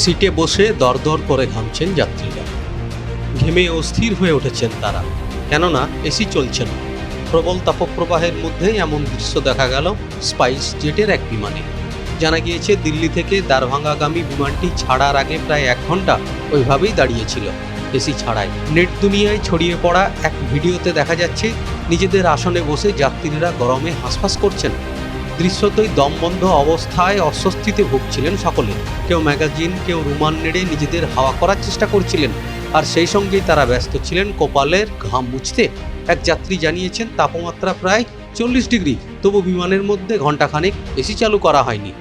সিটে বসে দরদর করে ঘামছেন যাত্রীরা। ঘেমে অস্থির হয়ে উঠেছেন তারা। কেননা এসি চলছে না। প্রবল তাপপ্রবাহের মধ্যেই এমন দৃশ্য দেখা গেল স্পাইস জেটের এক বিমানে। জানা গিয়েছে, দিল্লি থেকে দারভাঙ্গাগামী বিমানটি ছাড়ার আগে প্রায় এক ঘণ্টা ওইভাবেই দাঁড়িয়েছিল। এসি ছাড়াই নেট দুনিয়ায় ছড়িয়ে পড়া এক ভিডিওতে দেখা যাচ্ছে, নিজেদের আসনে বসে যাত্রীরা গরমে হাঁসফাঁস করছেন। দৃশ্যতই দমবন্ধ অবস্থায় অস্বস্তিতে ভুগছিলেন সকলে কেউ ম্যাগাজিন কেউ রুমাল নেড়ে নিজেদের হাওয়া করার চেষ্টা করছিলেন আর সেই সঙ্গেই তারা ব্যস্ত ছিলেন কপালের ঘাম মুছতে এক যাত্রী জানিয়েছেন তাপমাত্রা প্রায় চল্লিশ ডিগ্রি তবু বিমানের মধ্যে ঘন্টাখানেক এসি চালু করা হয়নি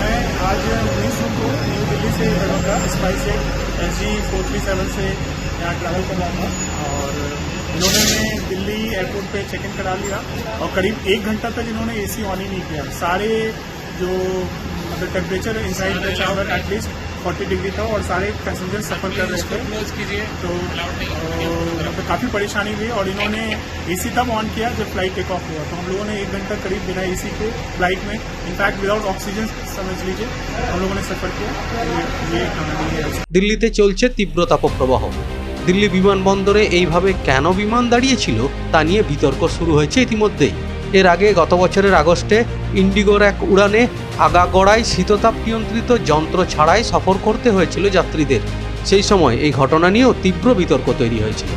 मैं आज उन्नीस जून को न्यू दिल्ली से Baroda spice S G four three seven से यहाँ ट्रैवल कर रहा था और इन्होंने मैं दिल्ली एयरपोर्ट पे चेक इन करा लिया और करीब एक घंटा तक इन्होंने एसी ऑन ही नहीं किया सारे जो मतलब temperature inside the shower at least forty degree था और सारे पैसेंजर सफर कर रहे थे तो अ, मतलब काफ़ी परेशानी हुई और इन्होंने एसी तब ऑन किया जब फ्लाइट टेक ऑफ हुआ तो हम लोगों ने एक घंटा करीब बिना एसी के फ्लाइट में इनफैक्ट विदाउट ऑक्सीजन समझ लीजिए हम लोगों ने सफ़र किया ये ये कहानी है দিল্লিতে চলছে তীব্র তাপপ্রবাহ দিল্লি বিমানবন্দরে এইভাবে কেন বিমান দাঁড়িয়েছিল তা নিয়ে বিতর্ক শুরু হয়েছে ইতিমধ্যেই। এর আগে গত বছরের আগস্টে ইন্ডিগোর এক উড়ানে আগাগড়ায় শীততাপ নিয়ন্ত্রিত যন্ত্র ছাড়াই সফর করতে হয়েছিল যাত্রীদের। সেই সময় এই ঘটনা নিয়েও তীব্র বিতর্ক তৈরি হয়েছিল।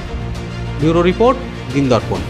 ব্যুরো রিপোর্ট দিন দর্পণ।